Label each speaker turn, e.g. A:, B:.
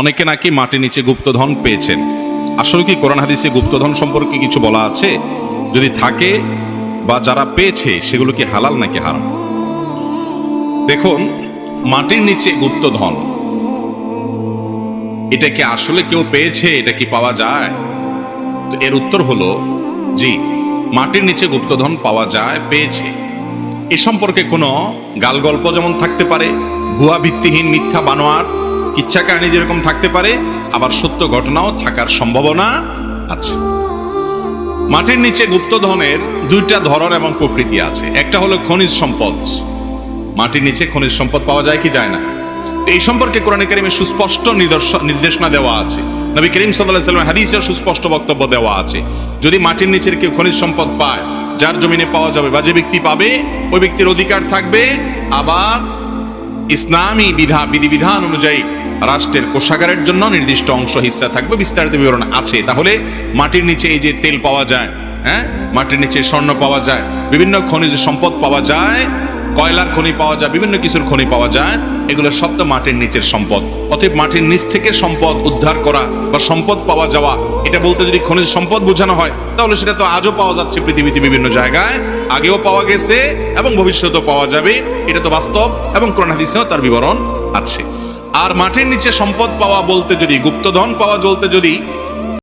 A: অনেকে নাকি মাটির নিচে গুপ্তধন পেয়েছেন। আসলে কি কোরআন হাদিসে গুপ্তধন সম্পর্কে কিছু বলা আছে? যদি থাকে বা যারা পেয়েছে, সেগুলো কি হালাল নাকি হারাম? দেখুন, মাটির নিচে গুপ্তধন, এটা কি আসলে কেউ পেয়েছে? এটা কি পাওয়া যায়? তো এর উত্তর হলো, জি, মাটির নিচে গুপ্তধন পাওয়া যায়, পেয়েছে। এ সম্পর্কে কোনো গাল গল্প যেমন থাকতে পারে, ভুয়া ভিত্তিহীন মিথ্যা বানোয়ার কিচ্ছা কাহিনী যেরকম থাকতে পারে, আবার সত্য ঘটনাও থাকার সম্ভাবনা আছে। মাটির নিচে গুপ্তধনের দুইটা ধরন এবং প্রকৃতি আছে। একটা হলো খনিজ সম্পদ। মাটির নিচে খনিজ সম্পদ পাওয়া যায় কি যায় না? এই সম্পর্কে কোরআন কারিমে সুস্পষ্ট নির্দেশনা দেওয়া আছে। নবী করিম সাল্লাহ হাদিসের সুস্পষ্ট বক্তব্য দেওয়া আছে। যদি মাটির নিচের কেউ খনিজ সম্পদ পায়, যার জমিনে পাওয়া যাবে বা যে ব্যক্তি পাবে, ওই ব্যক্তির অধিকার থাকবে, আবার ইসলামী বিধা বিধিবিধান অনুযায়ী রাষ্ট্রের কোষাগারের জন্য নির্দিষ্ট অংশ হিস্সা থাকবে, বিস্তারিত বিবরণ আছে। তাহলে মাটির নিচে এই যে তেল পাওয়া যায় হ্যাঁ? মাটির নিচে স্বর্ণ পাওয়া যায়, বিভিন্ন খনিজ সম্পদ পাওয়া যায়, কয়লার খনি পাওয়া যায়, বিভিন্ন কিছুর খনি পাওয়া যায়, এগুলো সব তো মাটির নিচের সম্পদ। অতএব মাটির নিচ থেকে সম্পদ উদ্ধার করা বা সম্পদ পাওয়া যাওয়া, এটা বলতে যদি খনিজ সম্পদ বোঝানো হয়, তাহলে সেটা তো আজও পাওয়া যাচ্ছে পৃথিবীতে বিভিন্ন জায়গায়। আগেও পাওয়া গেছে এবং ভবিষ্যতেও পাওয়া যাবে। এটা তো বাস্তব এবং কোরআন হাদিসেও তার বিবরণ আছে। আর মাটির নিচে সম্পদ পাওয়া বলতে যদি, গুপ্তধন পাওয়া বলতে যদি